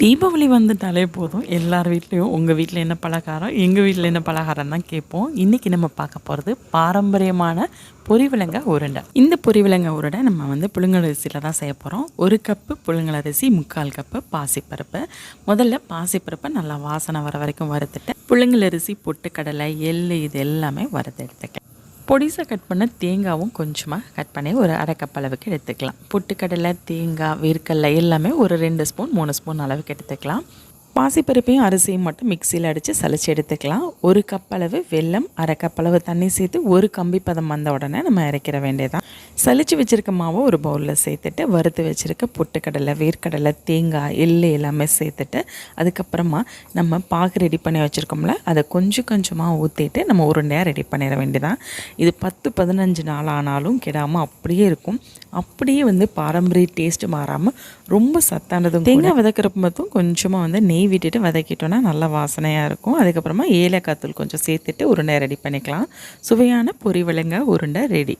தீபாவளி வந்துட்டாலே போதும். எல்லார் வீட்லேயும் உங்கள் வீட்டில் என்ன பலகாரம் எங்கள் வீட்டில் என்ன பலகாரம் தான் கேட்போம். இன்றைக்கி நம்ம பார்க்க போகிறது பாரம்பரியமான பொரிவிலங்க உருண்டை. இந்த பொரிவிலங்க உருண்டை நம்ம வந்து புழுங்கலரிசியில் தான் செய்ய போகிறோம் ஒரு கப்பு புழுங்கலரிசி முக்கால் கப்பு பாசிப்பருப்பு. முதல்ல பாசிப்பருப்பை நல்லா வாசனை வர வரைக்கும் வறுத்துட்டு புழுங்கலரிசி பொட்டுக்கடலை எள்ளு இது எல்லாமே வறுத்து எடுத்துக்கலாம். பொடிசாக கட் பண்ண தேங்காவும் கொஞ்சமாக கட் பண்ணி ஒரு அரை கப் அளவுக்கு எடுத்துக்கலாம். பொட்டுக்கடலை தேங்காய் வேர்க்கடலை எல்லாமே ஒரு ரெண்டு ஸ்பூன் மூணு ஸ்பூன் அளவுக்கு எடுத்துக்கலாம். பாசிப்பருப்பையும் அரிசியும் மட்டும் மிக்சியில் அடித்து சளிச்சு எடுத்துக்கலாம். ஒரு கப் அளவு வெல்லம் அரை கப் அளவு தண்ணி சேர்த்து ஒரு கம்பி பதம் வந்த உடனே நம்ம இறக்கிற வேண்டியதான் சலிச்சு வச்சுருக்க மாவை ஒரு பவுலில் சேர்த்துட்டு வறுத்து வச்சுருக்க பொட்டுக்கடலை வேர்க்கடலை தேங்காய் எள்ளு எல்லாமே சேர்த்துட்டு அதுக்கப்புறமா நம்ம பாகு ரெடி பண்ணி வச்சுருக்கோம்ல அதை கொஞ்சம் கொஞ்சமாக ஊற்றிட்டு நம்ம உருண்டையாக ரெடி பண்ணிட வேண்டியதான் இது பத்து பதினஞ்சு நாள் ஆனாலும் கெடாமல் அப்படியே இருக்கும். அப்படியே வந்து பாரம்பரிய டேஸ்ட்டு மாறாமல் ரொம்ப சத்தானதும் தேங்காய் வதக்கிறப்ப மட்டும் கொஞ்சமாக வந்து நெய் விட்டுட்டு வதக்கிட்டோன்னா நல்லா வாசனையாக இருக்கும். அதுக்கப்புறமா ஏலக்காய் தூள் கொஞ்சம் சேர்த்துட்டு உருண்டை ரெடி பண்ணிக்கலாம். சுவையான பொரி விலங்க உருண்டை ரெடி